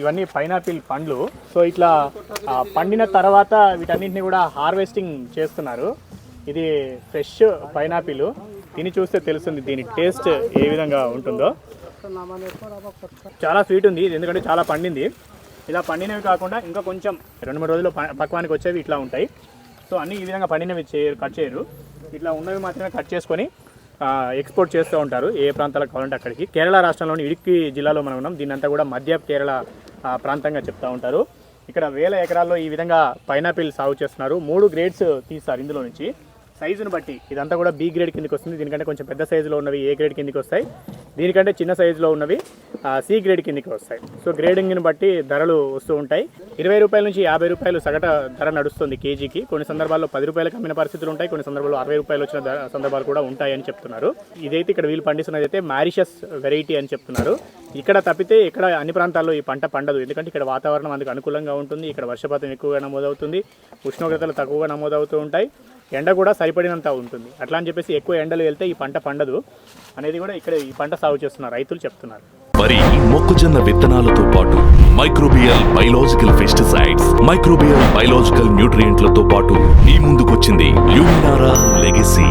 ఇవన్నీ పైనాపిల్ పండ్లు. సో ఇట్లా పండిన తర్వాత వీటన్నింటిని కూడా హార్వెస్టింగ్ చేస్తున్నారు. ఇది ఫ్రెష్ పైనాపిల్. తిని చూస్తే తెలుస్తుంది దీని టేస్ట్ ఏ విధంగా ఉంటుందో. చాలా స్వీట్ ఉంది ఇది ఎందుకంటే చాలా పండింది. ఇలా పండినవి కాకుండా ఇంకా కొంచెం రెండు మూడు రోజులు పక్వానికి వచ్చేవి ఇట్లా ఉంటాయి. సో అన్ని ఈ విధంగా పండినవి చేయరు కట్ చేయరు. ఇట్లా ఉన్నవి మాత్రమే కట్ చేసుకొని ఎక్స్పోర్ట్ చేస్తూ ఉంటారు ఏ ప్రాంతాలకు కావాలంటే అక్కడికి. కేరళ రాష్ట్రంలోని ఇడుక్కి జిల్లాలో మనం ఉన్నాం. దీన్నంతా కూడా మధ్య కేరళ ప్రాంతంగా చెప్తా ఉంటారు. ఇక్కడ వేల ఎకరాల్లో ఈ విధంగా పైనాపిల్ సాగు చేస్తున్నారు. మూడు గ్రేడ్స్ తీస్తారు ఇందులో నుంచి. సైజును బట్టి ఇదంతా కూడా బి గ్రేడ్ కిందకి వస్తుంది. దీనికంటే కొంచెం పెద్ద సైజులో ఉన్నవి ఏ గ్రేడ్ కిందకి వస్తాయి. దీనికంటే చిన్న సైజులో ఉన్నవి సి గ్రేడ్ కిందకి వస్తాయి. సో గ్రేడింగ్ని బట్టి ధరలు వస్తూ ఉంటాయి. ఇరవై రూపాయల నుంచి యాభై రూపాయలు సగట ధర నడుస్తుంది కేజీకి. కొన్ని సందర్భాల్లో పది రూపాయలకు అమ్మిన పరిస్థితులు ఉంటాయి. కొన్ని సందర్భాల్లో అరవై రూపాయలు వచ్చిన సందర్భాలు కూడా ఉంటాయని చెప్తున్నారు. ఇదైతే ఇక్కడ వీళ్ళు పండిస్తున్నది అయితే మారిషస్ వెరైటీ అని చెప్తున్నారు. ఇక్కడ తప్పితే ఇక్కడ అన్ని ప్రాంతాల్లో ఈ పంట పండదు. ఎందుకంటే ఇక్కడ వాతావరణం అందుకు అనుకూలంగా ఉంటుంది. ఇక్కడ వర్షపాతం ఎక్కువగా నమోదవుతుంది. ఉష్ణోగ్రతలు తక్కువగా నమోదవుతూ ఉంటాయి. ఎండ కూడా సరిపడినంత ఉంటుంది. అట్లా అని చెప్పేసి ఎక్కువ ఎండలు వెళ్తే ఈ పంట పండదు అనేది కూడా ఇక్కడ ఈ పంట సాగు చేస్తున్న రైతులు చెప్తున్నారు. మొక్కజొన్న విత్తనాలతో పాటు microbial biological pesticides microbial biological న్యూట్రియంట్లతో పాటు ఈ ముందుకొచ్చింది ల్యూమినారా లెగసీ.